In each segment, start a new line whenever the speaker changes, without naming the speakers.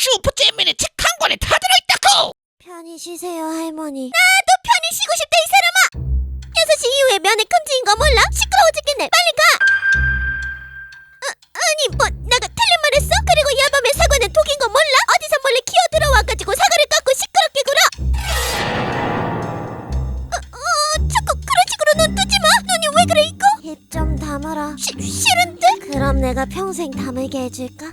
슈퍼잼민의 책 한 권에 다 들어있다고
편히 쉬세요 할머니 나도 편히 쉬고 싶다 이 사람아 6시 이후에 면회 금지인 거 몰라? 시끄러워 죽겠네 빨리 가 아, 아니 뭐 내가 틀린 말 했어? 그리고 야밤에 사과는 독인 거 몰라? 어디서 몰래 기어 들어와가지고 사과를 깎고 시끄럽게 굴어 어, 어 자꾸 그런 식으로 눈 뜨지 마 눈이 왜 그래 이거? 입좀 다물어 시, 싫은데? 그럼 내가 평생 다물게 해줄까?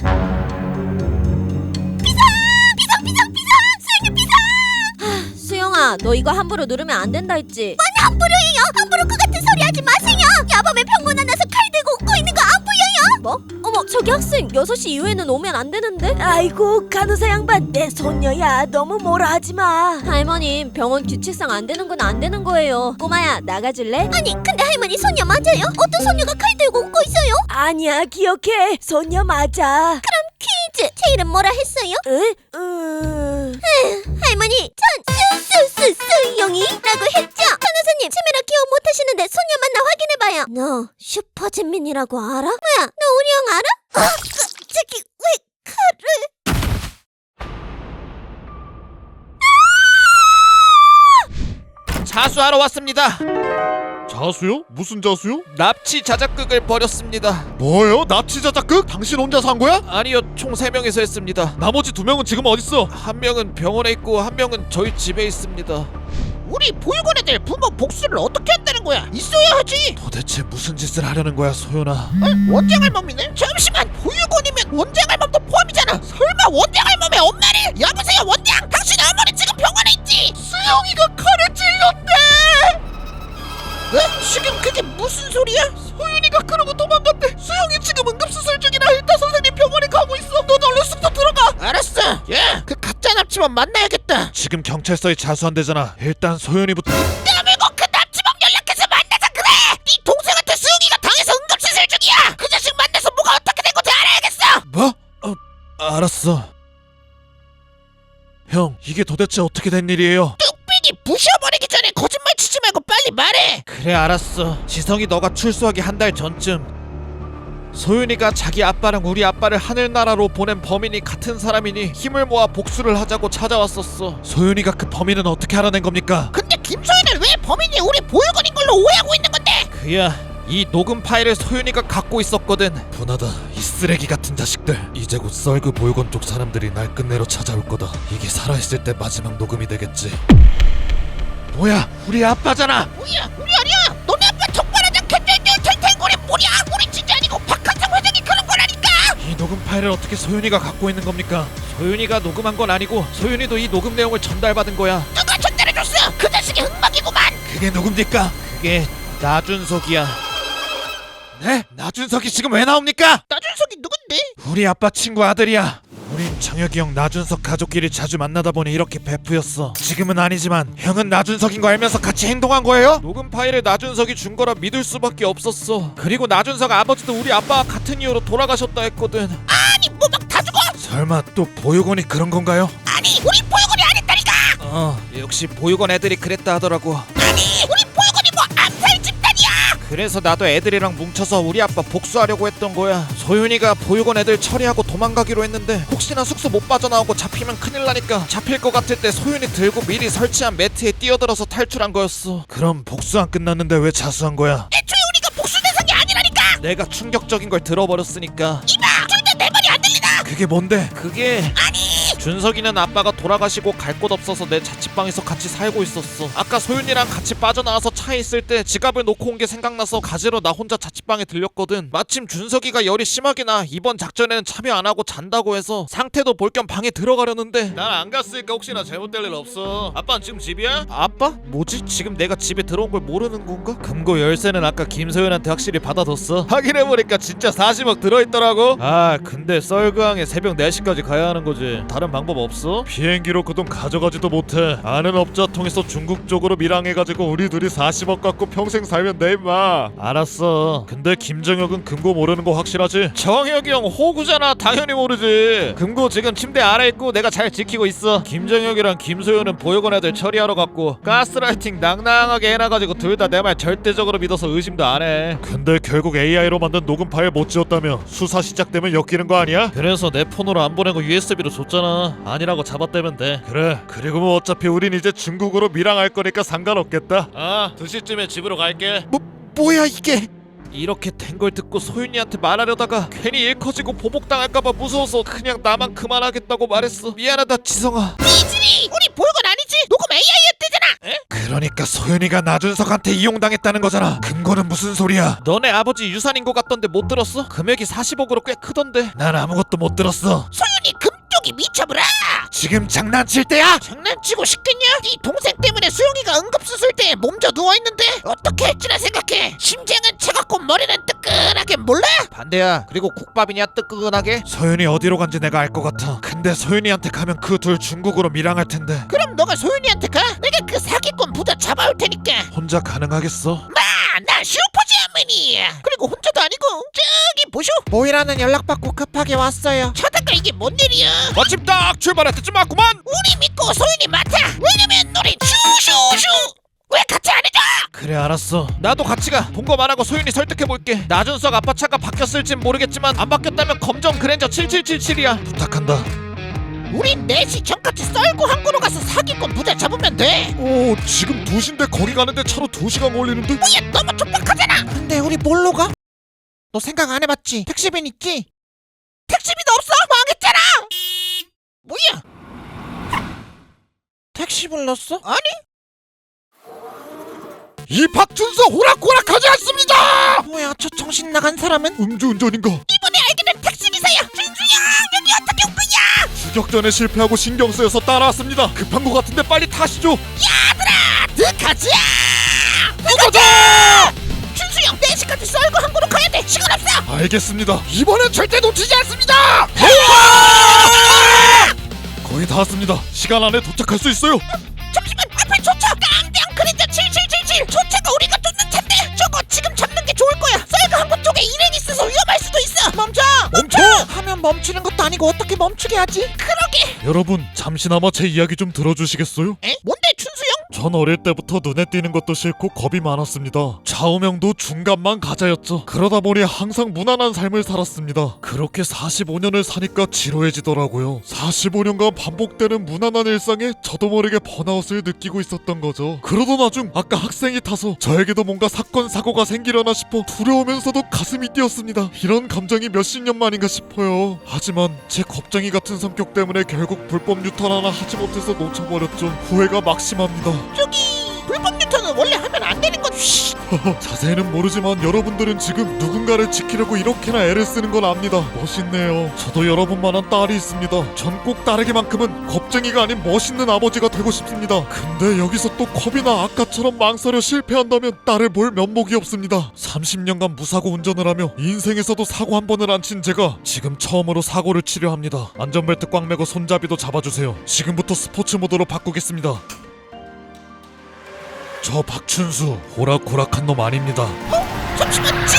수영아, 너 이거 함부로 누르면 안 된다 했지?
함부로예요. 함부로 그 같은 소리 하지 마세요. 야밤에 병문 안나서 칼 들고 웃고 있는 거 안 보여요?
뭐? 어머, 저기 학생 6시 이후에는 오면 안 되는데?
아이고 간호사 양반 내 손녀야 너무 뭐라 하지 마.
할머님, 병원 규칙상 안 되는 건 안 되는 거예요. 꼬마야, 나가줄래?
아니 근데 할머니 소녀 맞아요? 어떤 소녀가 칼 들고 웃고 있어요?
아니야 기억해 손녀 맞아.
퀴즈 제 이름 뭐라 했어요?
응? 음.
하시는데 소녀 만나 확인해봐요. 너 슈퍼진민이라고 알아? 뭐야 너 우리 형 알아? 어, 갑자기 왜 칼을?
자수하러 왔습니다
자수요? 무슨 자수요?
납치 자작극을 벌였습니다
뭐예요? 납치 자작극? 당신 혼자서 한 거야?
아니요 총 3명이서 했습니다
나머지 두 명은 지금 어딨어?
한 명은 병원에 있고 한 명은 저희 집에 있습니다
우리 보육원 애들 부모 복수를 어떻게 한다는 거야? 있어야 하지.
도대체 무슨 짓을 하려는 거야 소연아
어? 원장 할멈이네? 잠시만 보육원이면 원장 할멈도 포함이잖아. 설마 원장 할멈의 엄마를? 여보세요 원장, 당신 어머니 지금 병원에 있지? 수영이가 칼에 찔렸대. 어? 지금 그게 무슨 소리야? 납치범 만나야겠다.
지금 경찰서에 자수한대잖아 일단 소연이부터
대한민국 그 납치범 연락해서 만나자 그래! 네 동생한테 수영이가 당해서 응급수술 중이야! 그 자식 만나서 뭐가 어떻게 된 건지 알아야겠어!
뭐? 어, 알았어 형 이게 도대체 어떻게 된 일이에요?
뚝배기 부셔버리기 전에 거짓말 치지 말고 빨리 말해!
그래 알았어 지성이 너가 출소하기 한 달 전쯤 소윤이가 자기 아빠랑 우리 아빠를 하늘나라로 보낸 범인이 같은 사람이니 힘을 모아 복수를 하자고 찾아왔었어
소연이가 그 범인은 어떻게 알아낸 겁니까?
근데 김소연을 왜 범인이 우리 보육원인 걸로 오해하고 있는 건데?
그야 이 녹음 파일을 소윤이가 갖고 있었거든
분하다 이 쓰레기 같은 자식들 이제 곧 썰그 보육원 쪽 사람들이 날 끝내러 찾아올 거다 이게 살아있을 때 마지막 녹음이 되겠지 뭐야 우리 아빠잖아
뭐야 우리 아니야! 너네 아빠 턱발하장 캔들들 탱탱거리 뭐야! 우리
파일을 어떻게 소연이가 갖고 있는 겁니까?
소윤이가 녹음한 건 아니고 소윤이도 이 녹음 내용을 전달받은 거야
누가 전달해줬어! 그 자식이 흑막이구만!
그게 누굽니까?
그게 나준석이야
네? 나준석이 지금 왜 나옵니까?
나준석이 누군데?
우리 아빠 친구 아들이야. 우린 정혁이 형 나준석 가족끼리 자주 만나다 보니 이렇게 베프였어. 지금은 아니지만 형은 나준석인 거 알면서 같이 행동한 거예요?
녹음 파일을 나준석이 준 거라 믿을 수밖에 없었어 그리고 나준석 아버지도 우리 아빠와 같은 이유로 돌아가셨다 했거든
아니 뭐막다 죽어!
설마 또 보육원이 그런 건가요?
아니 우리 보육원이 안 했다니까!
어 역시 보육원 애들이 그랬다 하더라고 그래서 나도 애들이랑 뭉쳐서 우리 아빠 복수하려고 했던 거야 소윤이가 보육원 애들 처리하고 도망가기로 했는데 혹시나 숙소 못 빠져나오고 잡히면 큰일 나니까 잡힐 것 같을 때 소윤이 들고 미리 설치한 매트에 뛰어들어서 탈출한 거였어
그럼 복수 안 끝났는데 왜 자수한 거야?
애초에 우리가 복수 대상이 아니라니까!
내가 충격적인 걸 들어버렸으니까
이봐! 둘다내 말이 안 들리나?
그게 뭔데?
그게
아니!
준석이는 아빠가 돌아가시고 갈 곳 없어서 내 자취방에서 같이 살고 있었어. 아까 소윤이랑 같이 빠져나와서 차에 있을 때 지갑을 놓고 온 게 생각나서 가지러 나 혼자 자취방에 들렸거든. 마침 준석이가 열이 심하게 나 이번 작전에는 참여 안 하고 잔다고 해서 상태도 볼 겸 방에 들어가려는데 난 안 갔으니까 혹시나 잘못될 일 없어. 아빠는 지금 집이야? 아빠? 뭐지? 지금 내가 집에 들어온 걸 모르는 건가? 금고 열쇠는 아까 김소연한테 확실히 받아뒀어. 확인해보니까 진짜 40억 들어있더라고. 아 근데 썰그항에 새벽 4시까지 가야 하는 거지. 다른 방법 없어?
비행기로 그돈 가져가지도 못해. 아는 업자 통해서 중국 쪽으로 밀항해가지고 우리 둘이 40억 갖고 평생 살면 돼 임마. 알았어. 근데 김정혁은 금고 모르는 거 확실하지?
정혁이 형 호구잖아. 당연히 모르지. 금고 지금 침대 아래 있고 내가 잘 지키고 있어. 김정혁이랑 김소연은 보육원 애들 처리하러 갔고 가스라이팅 낭낭하게 해놔가지고 둘 다 내 말 절대적으로 믿어서 의심도 안 해.
근데 결국 AI로 만든 녹음 파일 못 지웠다며 수사 시작되면 엮이는 거 아니야?
그래서 내 폰으로 안 보내고 USB로 줬잖아 아니라고 잡아떼면 돼
그래 그리고 뭐 어차피 우린 이제 중국으로 밀항할 거니까 상관없겠다
아, 2시쯤에 집으로 갈게.
뭐야 이게
이렇게 된 걸 듣고 소윤이한테 말하려다가 괜히 일 커지고 보복당할까봐 무서워서 그냥 나만 그만하겠다고 말했어. 미안하다, 지성아.
이진이 우리 보육원 아니지 녹음 AI였대잖아
그러니까 소윤이가 나준석한테 이용당했다는 거잖아 근거는 무슨 소리야
너네 아버지 유산인 것 같던데 못 들었어? 금액이 40억으로 꽤 크던데.
난 아무것도 못 들었어
소윤이 금 쪽이 미쳐버라
지금 장난칠 때야?
장난치고 싶겠냐? 네 동생 때문에 수영이가 응급수술대에 몸져 누워있는데 어떻게 할지나 생각해 심장은 차갑고 머리는 뜨끈하게 몰라?
반대야. 그리고 국밥이냐 뜨끈하게?
소윤이 어디로 간지 내가 알 것 같아 근데 소윤이한테 가면 그 둘 중국으로 밀항할 텐데
그럼 너가 소윤이한테 가? 내가 그 사기꾼 부자 잡아올 테니까
혼자 가능하겠어?
마! 난 슈퍼제어맨이야 그리고 혼자도 아니고 저기 보쇼 모이라는 연락받고 급하게 왔어요 쳐다가 이게 뭔 일이야
마침 딱 출발할 때쯤 왔구만.
우리 믿고 소윤이 맡아 왜냐면 우린 슈슈슈 왜 같이 안 해줘?
그래 알았어
나도 같이 가. 본거만 하고 소윤이 설득해 볼게. 나준석 아빠 차가 바뀌었을진 모르겠지만 안 바뀌었다면 검정 그랜저 7777이야.
부탁한다
우린 4시 전까지 썰고 항구로 가서 사기꾼 부자 잡으면 돼
오 지금 2시인데 거기 가는데 차로 2시간 걸리는데?
뭐야 너무 촉박하잖아 근데 우리 뭘로 가? 너 생각 안 해봤지? 택시빈 있지? 택시비도 없어? 망했잖아 뭐야 택시 불렀어? 아니
이 박준서 호락호락하지 않습니다!
뭐야 저 정신 나간 사람은?
음주운전인가?
이번에 알게 된 택시기사야 준수야 여기 어떻게 온 거야
추격전에 실패하고 신경 쓰여서 따라왔습니다 급한 거 같은데 빨리 타시죠
가자 준수 형 4시까지 썰고 항구로 가야 돼. 시간 없어.
알겠습니다. 이번엔 절대 놓치지 않습니다. 거의 다 왔습니다. 시간 안에 도착할 수 있어요.
잠시만 앞에 조차 깡대형 그린자 7777 조차가 우리가 쫓는 차인데 저거 지금 잡는 게 좋을 거야. 썰그 항구 쪽에 일행 있어서 위험할 수도 있어. 멈춰.
멈춰!
하면 멈추는 것도 아니고 어떻게 멈추게 하지? 그러게.
여러분 잠시나마 제 이야기 좀 들어주시겠어요?
에? 형?
전 어릴 때부터 눈에 띄는 것도 싫고 겁이 많았습니다. 좌우명도 중간만 가자였죠. 그러다 보니 항상 무난한 삶을 살았습니다. 그렇게 45년을 사니까 지루해지더라고요. 45년간 반복되는 무난한 일상에 저도 모르게 번아웃을 느끼고 있었던 거죠. 그러던 와중 아까 학생이 타서 저에게도 뭔가 사건 사고가 생기려나 싶어 두려우면서도 가슴이 뛰었습니다. 이런 감정이 몇십 년 만인가 싶어요. 하지만 제 겁쟁이 같은 성격 때문에 결국 불법 유턴 하나 하지 못해서 놓쳐버렸죠. 후회가 막심합니다.
저기 불법 유턴은 원래 하면 안 되는 건 쉬.
자세히는 모르지만 여러분들은 지금 누군가를 지키려고 이렇게나 애를 쓰는 건 압니다. 멋있네요. 저도 여러분만한 딸이 있습니다. 전 꼭 딸에게만큼은 겁쟁이가 아닌 멋있는 아버지가 되고 싶습니다. 근데 여기서 또 겁이나 아까처럼 망설여 실패한다면 딸을 볼 면목이 없습니다. 30년간 무사고 운전을 하며 인생에서도 사고 한 번을 안 친 제가 지금 처음으로 사고를 치료합니다. 안전벨트 꽉 매고 손잡이도 잡아주세요. 지금부터 스포츠 모드로 바꾸겠습니다. 저 박춘수 호락호락한 놈 아닙니다.
잠시만 자